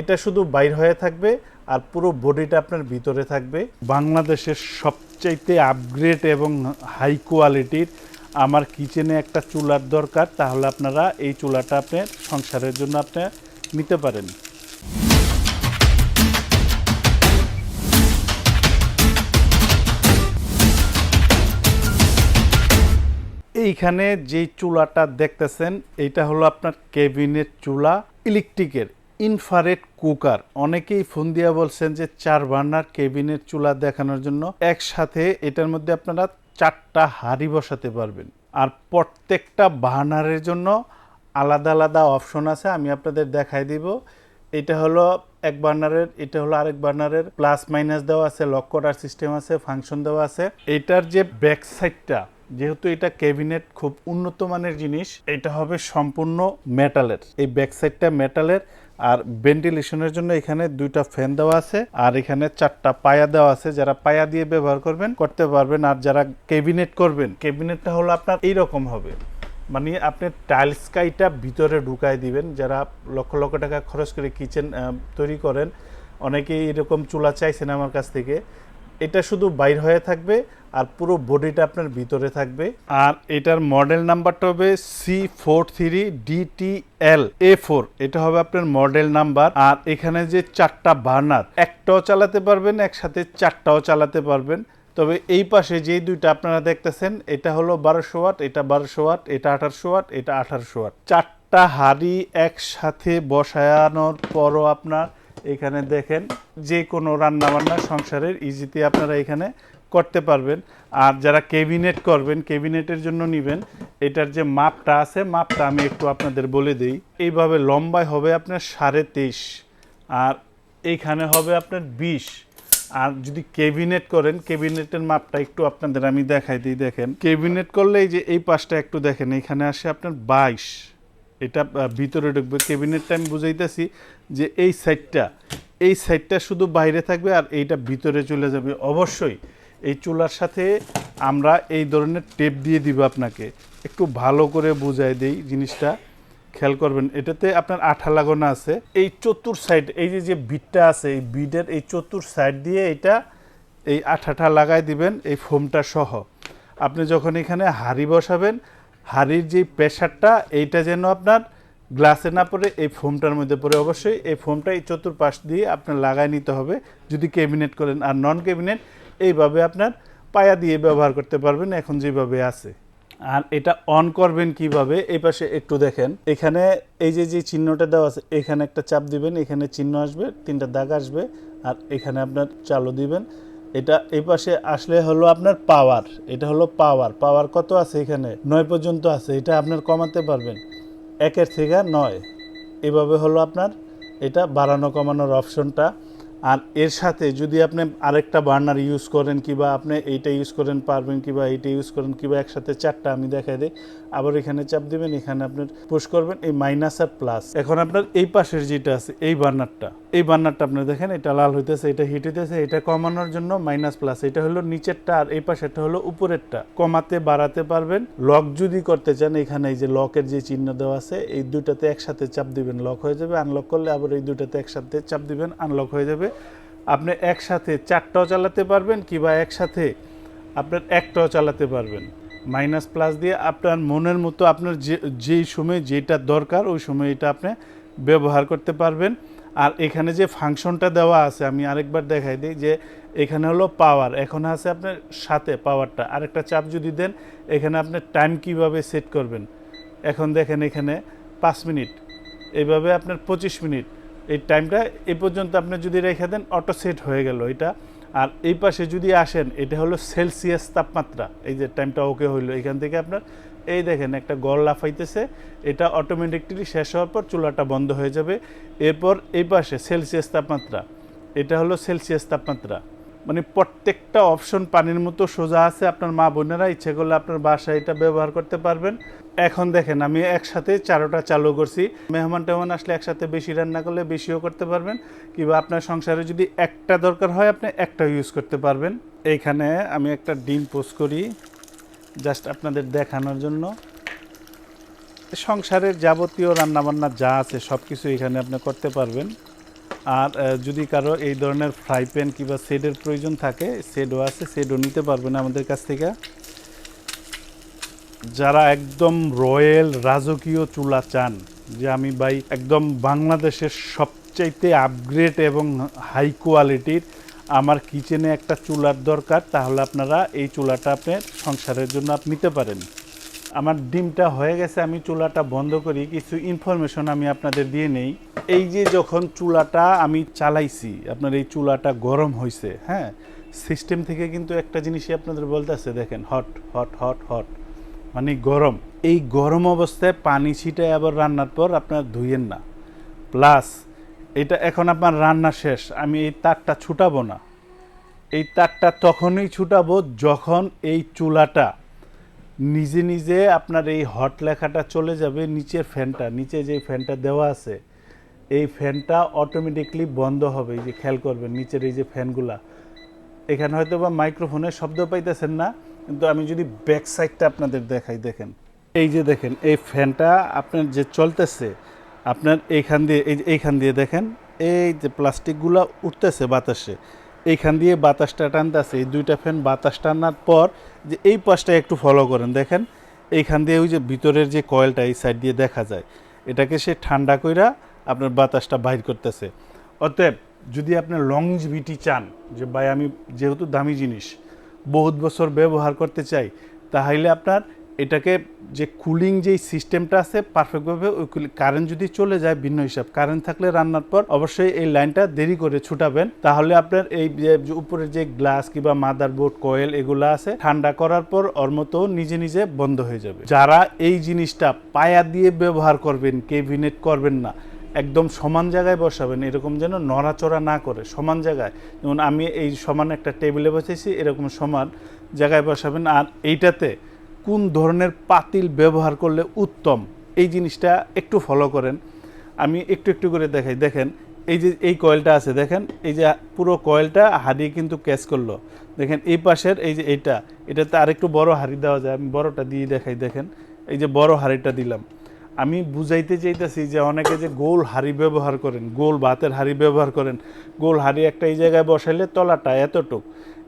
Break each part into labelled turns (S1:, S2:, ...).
S1: এটা শুধু বাইর হয়ে থাকবে আর পুরো বডিটা আপনার ভিতরে থাকবে। বাংলাদেশের সবচাইতে আপগ্রেড এবং হাই কোয়ালিটির আমার কিচেনে একটা চুলার দরকার, তাহলে আপনারা এই চুলাটা আপনার সংসারের জন্য আপনি নিতে পারেন। এইখানে যে চুলাটা দেখতেছেন, এইটা হলো আপনার কেবিনের চুলা ইলেকট্রিকের ইনফারেট কুকার। অনেকেই ফোন দিয়া বলছেন যে চার বার্নার কেবিনেট চুলা দেখানোর জন্য একসাথে এটার মধ্যে আপনারা চারটা হাঁড়ি বসাতে পারবেন। আর প্রত্যেকটা বার্নারের জন্য আলাদা আলাদা অপশন আছে, আমি আপনাদের দেখাই দিব। এটা হলো এক বার্নারের, এটা হলো আরেক বার্নারের। প্লাস মাইনাস দেওয়া আছে, লক করার সিস্টেম আছে, ফাংশন দেওয়া আছে। এটার যে ব্যাক সাইডটা, যেহেতু এটা ক্যাবিনেট খুব উন্নত মানের জিনিস, এটা হবে সম্পূর্ণ মেটালের। এই ব্যাক সাইডটা মেটালের আর ভেন্টিলেশনের জন্য এখানে দুইটা ফ্যান দেওয়া আছে, আর এখানে চারটা পায়া দেওয়া আছে। যারা পায়া দিয়ে ব্যবহার করবেন, করতে পারবেন। আর যারা ক্যাবিনেট করবেন, ক্যাবিনেটটা হলো আপনার এইরকম হবে। মানে আপনি টাইলস কাইটা ভিতরে ঢুকাই দিবেন। যারা লক্ষ লক্ষ টাকা খরচ করে কিচেন তৈরি করেন, অনেকেই এরকম চুলা চাইছেন আমার কাছ থেকে। এটা শুধু বাইর হয়ে থাকবে আর পুরো বডিটা আপনার ভিতরে থাকবে। আর এটার মডেল নাম্বারটা হবে C four three DTL A four এটা হবে আপনার মডেল নাম্বার। আর এখানে যে চারটা বার্নার, একটাও চালাতে পারবেন, একসাথে চারটাও চালাতে পারবেন। তবে এই পাশে যেই দুইটা আপনারা দেখতেছেন, এটা হলো বারোশো ওয়াট, এটা বারোশো ওয়াট, এটা আঠারোশো ওয়াট, এটা আঠারোশো ওয়াট। চারটা হাড়ি একসাথে বসানোর পরও আপনার এখানে দেখেন, যে কোনো রান্নাবান্না সংসারের ইজিতে আপনারা এখানে করতে পারবেন। আর যারা কেবিনেট করবেন কেবিনেটের জন্য নেবেন, এটার যে মাপটা আছে, মাপটা আমি একটু আপনাদের বলে দিই। এইভাবে লম্বায় হবে আপনার সাড়ে তেইশ, আর এইখানে হবে আপনার বিশ। আর যদি কেবিনেট করেন কেবিনেটের মাপটা একটু আপনাদের আমি দেখাই দিই, দেখেন। কেবিনেট করলে এই যে এই পাশটা একটু দেখেন, এখানে আসে আপনার বাইশ। এটা ভিতরে ঢুকবে। কেবিনেটটা আমি বুঝাইতেছি যে এই সাইডটা এই সাইডটা শুধু বাইরে থাকবে আর এইটা ভিতরে চলে যাবে। অবশ্যই এই চুলার সাথে আমরা এই ধরনের টেপ দিয়ে দিব আপনাকে। একটু ভালো করে বুঝাই দেই জিনিসটা। খেয়াল করবেন, এটাতে আপনার আঠা লাগানো আছে। এই চতুর সাইড এই যে যে বিটটা আছে, এই বিটের এই চতুর সাইড দিয়ে এটা এই আঠাটা লাগাই দিবেন, এই ফোমটা সহ। আপনি যখন এখানে হাড়ি বসাবেন হাড়ির যে প্রেশারটা এইটা যেন আপনার গ্লাসে না পড়ে, এই ফোমটার মধ্যে পড়ে। অবশ্যই এই ফোমটা এই চতুর্পাশ দিয়ে আপনার লাগাই নিতে হবে। যদি ক্যাবিনেট করেন আর নন ক্যাবিনেট, এইভাবে আপনার পায়া দিয়ে ব্যবহার করতে পারবেন এখন যেভাবে আছে। আর এটা অন করবেন কীভাবে, এই পাশে একটু দেখেন। এখানে এই যে যে চিহ্নটা দেওয়া আছে, এখানে একটা চাপ দিবেন, এখানে চিহ্ন আসবে, তিনটা দাগ আসবে, আর এখানে আপনার চালু দিবেন। এটা এই পাশে আসলে হলো আপনার পাওয়ার এটা হলো পাওয়ার পাওয়ার কত আছে এখানে? নয় পর্যন্ত আছে, এটা আপনার কমাতে পারবেন। একের থেকে নয়, এভাবে হলো আপনার এটা বাড়ানো কমানোর অপশনটা আর এর সাথে যদি আপনি আরেকটা বার্নার ইউজ করেন কিবা আপনি এইটা ইউজ করেন, পারবেন কিবা, এইটা ইউজ করেন কিবা, একসাথে চারটা আমি দেখাই দিই। আবার এখানে চাপ দিবেন, এখানে আপনার পুশ করবেন, এই মাইনাস আর প্লাস এখন আপনার এই পাশের যেটা আছে, এই বার্নারটা এই বার্নারটা আপনি দেখেন, এটা লাল হইতেছে, এটা হিট হইতেছে, এটা কমানোর জন্য মাইনাস প্লাস এটা হলো নিচেরটা আর এই পাশেরটা হলো উপরেরটা। কমাতে বাড়াতে পারবেন। লক যদি করতে চান, এখানে এই যে লকের যে চিহ্ন দেওয়া আছে, এই দুটাতে একসাথে চাপ দিবেন লক হয়ে যাবে আনলক করলে আবার এই দুটাতে একসাথে চাপ দিবেন আনলক হয়ে যাবে। আপনি একসাথে চারটাও চালাতে পারবেন কিংবা একসাথে আপনার একটাও চালাতে পারবেন। মাইনাস প্লাস দিয়ে আপনার মনের মতো আপনার যে, যেই সময় যেটা দরকার, ওই সময় এটা আপনি ব্যবহার করতে পারবেন। আর এখানে যে ফাংশনটা দেওয়া আছে, আমি আরেকবার দেখাই দিই যে এখানে হলো পাওয়ার, এখন আছে আপনার সাথে পাওয়ারটা। আরেকটা চাপ যদি দেন, এখানে আপনি টাইম কীভাবে সেট করবেন? এখন দেখেন এখানে পাঁচ মিনিট এইভাবে আপনার পঁচিশ মিনিট। এই টাইমটা, এ পর্যন্ত আপনি যদি রেখে দেন, অটো সেট হয়ে গেল এটা। আর এই পাশে যদি আসেন, এটা হলো সেলসিয়াস তাপমাত্রা। এই যে টাইমটা ওকে হইল এখান থেকে আপনার। এই দেখেন একটা গড় লাফাইতেছে। এটা অটোমেটিকলি শেষ হওয়ার পর চুলাটা বন্ধ হয়ে যাবে। এরপর এই পাশে সেলসিয়াস তাপমাত্রা। এটা হলো সেলসিয়াস তাপমাত্রা। মানে প্রত্যেকটা অপশন পানির মতো সোজা আছে, আপনার মা বোনেরা ইচ্ছে করলে আপনার বাসায় এটা ব্যবহার করতে পারবেন। এখন দেখেন, আমি একসাথে চারোটা চালু করছি। মেহমান টেহমান আসলে একসাথে বেশি রান্না করলে বেশিও করতে পারবেন, কিংবা আপনার সংসারে যদি একটা দরকার হয়, আপনি একটা ইউজ করতে পারবেন। এইখানে আমি একটা ডিম পোস্ট করি জাস্ট আপনাদের দেখানোর জন্য। সংসারের যাবতীয় রান্নাবান্না যা আছে সব কিছু এখানে আপনি করতে পারবেন। আর যদি কারও এই ধরনের ফ্রাই প্যান কিংবা সেডের প্রয়োজন থাকে সেডও আছে সেডও নিতে পারবেন আমাদের কাছ থেকে। যারা একদম রয়্যাল রাজকীয় চুলা চান, যে আমি ভাই একদম বাংলাদেশের সবচাইতে আপগ্রেড এবং হাই কোয়ালিটির আমার কিচেনে একটা চুলার দরকার, তাহলে আপনারা এই চুলাটা আপনার সংসারের জন্য আপনি নিতে পারেন। আমার ডিমটা হয়ে গেছে, আমি চুলাটা বন্ধ করি, কিছু ইনফরমেশন আমি আপনাদের দিয়ে নেই। এই যে যখন চুলাটা আমি চালাইছি, আপনার এই চুলাটা গরম হয়েছে হ্যাঁ? সিস্টেম থেকে কিন্তু একটা জিনিসই আপনাদের বলতে আছে দেখেন হট হট হট হট মানে গরম। এই গরম অবস্থায় পানি ছিটে আবার রান্নার পর আপনার ধুইয়েন না। প্লাস এটা এখন আপনার রান্না শেষ, আমি এই তারটা ছুটাবো না। এই তারটা তখনই ছুটাবো যখন এই চুলাটা নিজে নিজে আপনার এই হট লেখাটা চলে যাবে নিচের ফ্যানটা, নিচে যে ফ্যানটা দেওয়া আছে এই ফ্যানটা অটোমেটিকলি বন্ধ হবে, এই যে খেয়াল করবেন, নিচের এই যে ফ্যানগুলা। এখানে হয়তো বা মাইক্রোফোনের শব্দ পাইতেছেন না, কিন্তু আমি যদি ব্যাক সাইডটা আপনাদের দেখাই, দেখেন। এই যে দেখেন, এই ফ্যানটা আপনার যে চলতেছে, আপনার এইখান দিয়ে, এই এইখান দিয়ে দেখেন, এই যে প্লাস্টিকগুলো উঠতেছে বাতাসে। এইখান দিয়ে বাতাসটা টানতেছে, এই দুইটা ফ্যান বাতাস টানার পর যে এই পাশটা একটু ফলো করেন, দেখেন। এইখান দিয়ে ওই যে ভিতরের যে কয়েলটা এই সাইড দিয়ে দেখা যায়, এটাকে সে ঠান্ডা কইরা আপনার বাতাসটা বাইর করতেছে। অতএব যদি আপনার লংজিভিটি চান, যে ভাই আমি যেহেতু দামি জিনিস, বহুত বছর ব্যবহার করতে চাই, তাহলে আপনার এটাকে যে কুলিং যেই সিস্টেমটা আছে পারফেক্টভাবে ওই কারেন্ট যদি চলে যায় ভিন্ন হিসাব কারেন্ট থাকলে রান্নার পর অবশ্যই এই লাইনটা দেরি করে ছুটাবেন। তাহলে আপনার এই উপরে যে গ্লাস কিংবা মাদার বোর্ড কয়েল এগুলো আছে, ঠান্ডা করার পর ওর মতো নিজে নিজে বন্ধ হয়ে যাবে। যারা এই জিনিসটা পায়া দিয়ে ব্যবহার করবেন কেবিনেট করবেন না একদম সমান জায়গায় বসাবেন, এরকম যেন নড়াচড়া না করে, সমান জায়গায়। যেমন আমি এই সমান একটা টেবিলে বসেছি, এরকম সমান জায়গায় বসাবেন। আর এইটাতে কোন ধরনের পাতিল ব্যবহার করলে উত্তম, এই জিনিসটা একটু ফলো করেন। আমি একটু একটু করে দেখাই। দেখেন, এই যে এই কয়েলটা আছে, দেখেন, এই যে পুরো কয়েলটা হারিয়ে কিন্তু ক্যাচ করল। দেখেন, এই পাশের এই যে এইটা, এটাতে আরেকটু বড় হাড়ি দেওয়া যায়, আমি বড়টা দিয়ে দেখাই। দেখেন, এই যে বড় হাড়িটা দিলাম। আমি বুঝাইতে চাইতেছি যে অনেকে যে গোল হাড়ি ব্যবহার করেন, গোল ভাতের হাড়ি ব্যবহার করেন, গোল হাড়ি একটা এই জায়গায় বসাইলে তলাটা এতটুক।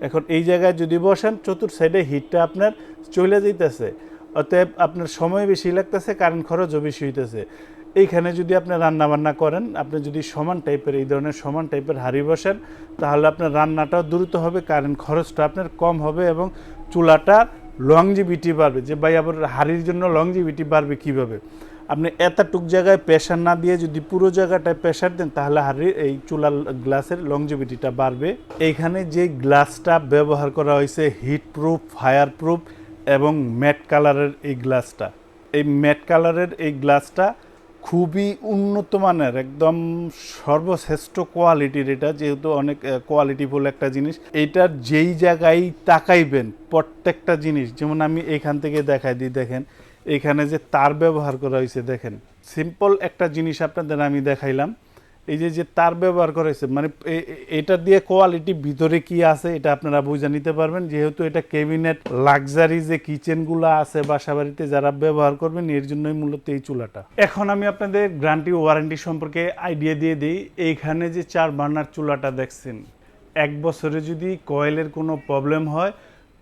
S1: এখন এই জায়গায় যদি বসেন, চতুর সাইডে হিটটা আপনার চলে যাইতেছে। অতএব আপনার সময় বেশি লাগতেছে, কারেন্ট খরচও বেশি হইতেছে। এইখানে যদি আপনি রান্না বান্না করেন, আপনি যদি সমান টাইপের এই ধরনের সমান টাইপের হাড়ি বসেন, তাহলে আপনার রান্নাটাও দ্রুত হবে, কারেন্ট খরচটা আপনার কম হবে এবং চুলাটা লংজিভিটি বাড়বে। যে ভাই আবার হাড়ির জন্য লংজিভিটি বাড়বে কীভাবে? আপনি এতটুক জায়গায় প্রেশার না দিয়ে যদি পুরো জায়গাটায় প্রেশার দেন, তাহলে হাড়ির এই চুলার গ্লাসের লংজিভিটিটা বাড়বে। এইখানে যে গ্লাসটা ব্যবহার করা হয়েছে হিট প্রুফ ফায়ার প্রুফ এবং ম্যাট কালারের এই গ্লাসটা এই ম্যাট কালারের এই গ্লাসটা খুবই উন্নত মানের, একদম সর্বশ্রেষ্ঠ কোয়ালিটির এটা, যেহেতু অনেক কোয়ালিটিফুল একটা জিনিস। এইটার যেই জায়গায় তাকাইবেন, প্রত্যেকটা জিনিস, যেমন আমি এখান থেকে দেখাই দিই, দেখেন এখানে যে তার ব্যবহার করা হয়েছে, দেখেন। সিম্পল একটা জিনিস আপনাদের আমি দেখাইলাম। এই যে যে তার ব্যবহার করা হয়েছে মানে এটা দিয়ে কোয়ালিটি ভিতরে কি আছে, এটা আপনারা বুঝে নিতে পারবেন। যেহেতু এটা কেবিনেট লাক্সারি যে কিচেনগুলো আছে বাসা বাড়িতে যারা ব্যবহার করবেন, এর জন্যই মূলত এই চুলাটা। এখন আমি আপনাদের গ্রান্টি ওয়ারেন্টি সম্পর্কে আইডিয়া দিয়ে দিই। এইখানে যে চার বার্নার চুলাটা দেখছেন, এক বছরে যদি কয়েলের কোনো প্রবলেম হয়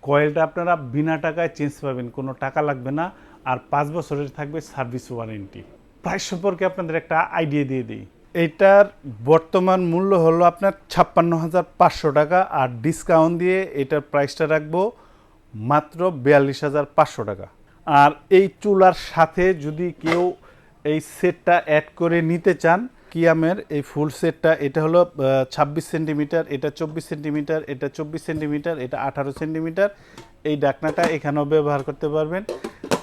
S1: কয়েলটা আপনারা বিনা টাকায় চেঞ্জ পাবেন, কোনো টাকা লাগবে না। আর পাঁচ বছরের থাকবে সার্ভিস ওয়ারেন্টি। প্রাইস সম্পর্কে আপনাদের একটা আইডিয়া দিয়ে দিই। এটার বর্তমান মূল্য হলো আপনার ছাপ্পান্ন হাজার পাঁচশো টাকা আর ডিসকাউন্ট দিয়ে এটার প্রাইসটা রাখব মাত্র বিয়াল্লিশ হাজার পাঁচশো টাকা। আর এই চুলার সাথে যদি কেউ এই সেটটা অ্যাড করে নিতে চান, কিয়ামের এই ফুল সেটটা, এটা হলো ছাব্বিশ সেন্টিমিটার, এটা চব্বিশ সেন্টিমিটার, এটা চব্বিশ সেন্টিমিটার, এটা আঠারো সেন্টিমিটার, এই ডাকনাটা এখানেও ব্যবহার করতে পারবেন।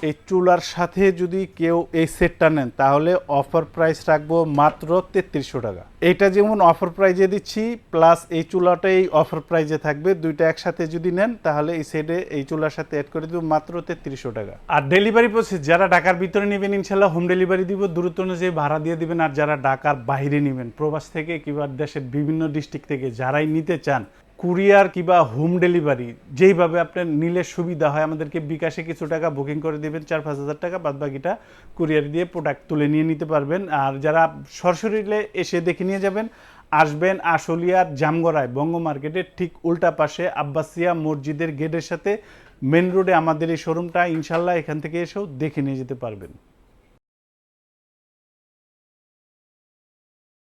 S1: এই চুলার সাথে যদি কেউ এই সেটটা নেন, তাহলে অফার প্রাইস রাখব মাত্র তেত্রিশশো টাকা। এটা যেমন অফার প্রাইজে দিচ্ছি, প্লাস এই চুলাটা এই অফার প্রাইজে থাকবে। দুইটা একসাথে যদি নেন, তাহলে এই সেটে এই চুলার সাথে অ্যাড করে দিব মাত্র তেত্রিশশো টাকা। আর ডেলিভারি প্রসেস যারা ঢাকার ভিতরে নেবেন, ইনশাল্লাহ হোম ডেলিভারি দিব। দূরত্ব অনুযায়ী ভাড়া দিয়ে দিবেন। আর যারা ঢাকার বাইরে নেবেন, প্রবাস থেকে কিংবা দেশের বিভিন্ন ডিস্ট্রিক্ট থেকে যারাই নিতে চান কুরিয়ার কিংবা হোম ডেলিভারি, যেইভাবে আপনার নিলে সুবিধা হয়, আমাদেরকে বিকাশে কিছু টাকা বুকিং করে দেবেন, চার পাঁচ হাজার টাকা বাদ বাকিটা কুরিয়ার দিয়ে প্রোডাক্ট তুলে নিয়ে নিতে পারবেন। আর যারা সরাসরি এসে দেখে নিয়ে যাবেন, আসবেন আশুলিয়ার জামগড়ায়, বঙ্গ মার্কেটের ঠিক উল্টা পাশে আব্বাসিয়া মসজিদের গেটের সাথে মেন রোডে আমাদের এই শোরুমটা, ইনশাল্লাহ এখান থেকে এসেও দেখে নিয়ে যেতে পারবেন।